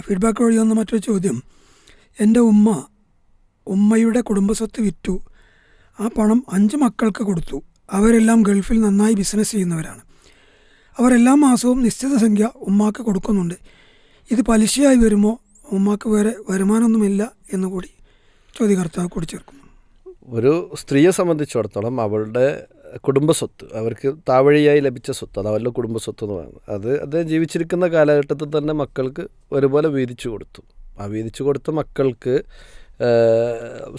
Feedback വഴി വന്ന മറ്റൊരു ചോദ്യം. എന്റെ ഉമ്മ ഉമ്മയുടെ കുടുംബസ്വത്ത് വിറ്റു. ആ പണം അഞ്ച് മക്കൾക്ക് കൊടുത്തു. അവരെല്ലാം ഗൾഫിൽ നന്നായി ബിസിനസ് ചെയ്യുന്നവരാണ്. അവർ എല്ലാ മാസവും നിശ്ചിത സംഖ്യ ഉമ്മാക്ക് കൊടുക്കുന്നുണ്ട്. ഇത് പലിശയായി വരുമോ? ഉമ്മാക്ക് വേറെ വരുമാനമൊന്നുമില്ല എന്നുകൂടി ചോദ്യകർത്താവ് കൂടിച്ചേർക്കുന്നു ഒരു സ്ത്രീയെ സംബന്ധിച്ചിടത്തോളം അവളുടെ കുടുംബസ്വത്ത്. അവർക്ക് താവഴിയായി ലഭിച്ച സ്വത്ത്. അത് അവരുടെ കുടുംബസ്വത്ത് എന്ന് പറയുന്നത്. അത് അദ്ദേഹം ജീവിച്ചിരിക്കുന്ന കാലഘട്ടത്തിൽ തന്നെ മക്കൾക്ക് ഒരുപോലെ വീതിച്ചു കൊടുത്തു. ആ വീതിച്ചു കൊടുത്ത മക്കൾക്ക്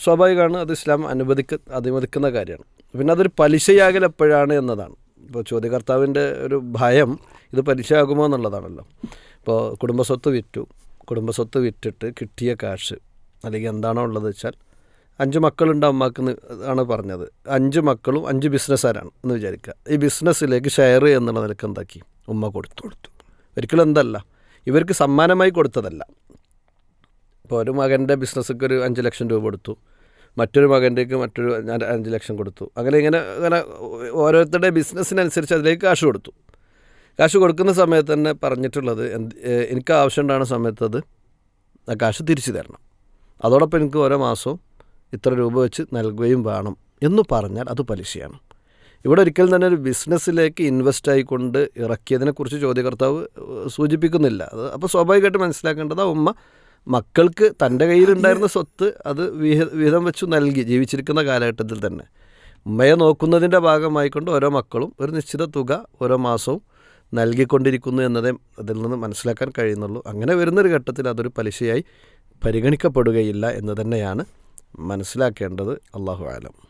സ്വാഭാവികമാണ് അത് ഇസ്ലാം അനുവദിക്ക അനുവദിക്കുന്ന കാര്യമാണ്. പിന്നെ അതൊരു പലിശയാകൽ എപ്പോഴാണ് എന്നതാണ്. ഇപ്പോൾ ചോദ്യകർത്താവിന്റെ ഒരു ഭയം ഇത് പലിശയാകുമോ എന്നുള്ളതാണല്ലോ. ഇപ്പോൾ കുടുംബസ്വത്ത് വിറ്റു. കുടുംബസ്വത്ത് വിറ്റിട്ട് കിട്ടിയ കാശ് അല്ലെങ്കിൽ എന്താണോ ഉള്ളത് വെച്ചാൽ അഞ്ച് മക്കളുണ്ട് അമ്മയ്ക്ക് ആണ് പറഞ്ഞത്. അഞ്ച് മക്കളും അഞ്ച് ബിസിനസ്സുകാരാണ് എന്ന് വിചാരിക്കുക. ഈ ബിസിനസ്സിലേക്ക് ഷെയർ എന്നുള്ള നിലയ്ക്ക് എന്താക്കി? ഉമ്മ കൊടുത്തു കൊടുത്തു. ഒരിക്കലും എന്തല്ല ഇവർക്ക് സമ്മാനമായി കൊടുത്തതല്ല. ഇപ്പോൾ ഒരു മകന്റെ ബിസിനസ്സൊക്കെ ഒരു അഞ്ച് ലക്ഷം രൂപ കൊടുത്തു. മറ്റൊരു മകന്റെക്ക് മറ്റൊരു അഞ്ച് ലക്ഷം കൊടുത്തു. അങ്ങനെ ഇങ്ങനെ അങ്ങനെ ഓരോരുത്തരുടെ ബിസിനസ്സിനനുസരിച്ച് അതിലേക്ക് കാശ് കൊടുത്തു. കാശ് കൊടുക്കുന്ന സമയത്ത് തന്നെ പറഞ്ഞിട്ടുള്ളത് എനിക്ക് ആവശ്യമുണ്ടാകുന്ന സമയത്ത് അത് ആ കാശ് തിരിച്ചു തരണം. അതോടൊപ്പം എനിക്ക് ഓരോ മാസവും ഇത്ര രൂപ വെച്ച് നൽകുകയും വേണം എന്ന് പറഞ്ഞാൽ അത് പലിശയാണ്. ഇവിടെ ഒരിക്കലും തന്നെ ഒരു ബിസിനസ്സിലേക്ക് ഇൻവെസ്റ്റ് ആയിക്കൊണ്ട് ഇറക്കിയതിനെക്കുറിച്ച് ചോദ്യകർത്താവ് സൂചിപ്പിക്കുന്നില്ല. അത് അപ്പോൾ സ്വാഭാവികമായിട്ട് മനസ്സിലാക്കേണ്ടത് ആ ഉമ്മ മക്കൾക്ക് തന്റെ കയ്യിലുണ്ടായിരുന്ന സ്വത്ത് അത് വിഹ വിഹിതം വെച്ചു നൽകി ജീവിച്ചിരിക്കുന്ന കാലഘട്ടത്തിൽ തന്നെ. ഉമ്മയെ നോക്കുന്നതിന്റെ ഭാഗമായിക്കൊണ്ട് ഓരോ മക്കളും ഒരു നിശ്ചിത തുക ഓരോ മാസവും നൽകിക്കൊണ്ടിരിക്കുന്നു എന്നതേ അതിൽ നിന്ന് മനസ്സിലാക്കാൻ കഴിയുന്നുള്ളൂ. അങ്ങനെ വരുന്നൊരു ഘട്ടത്തിൽ അതൊരു പലിശയായി പരിഗണിക്കപ്പെടുകയില്ല എന്ന് തന്നെയാണ് മനസ്സിലാക്കേണ്ടത് അള്ളാഹു ആലം.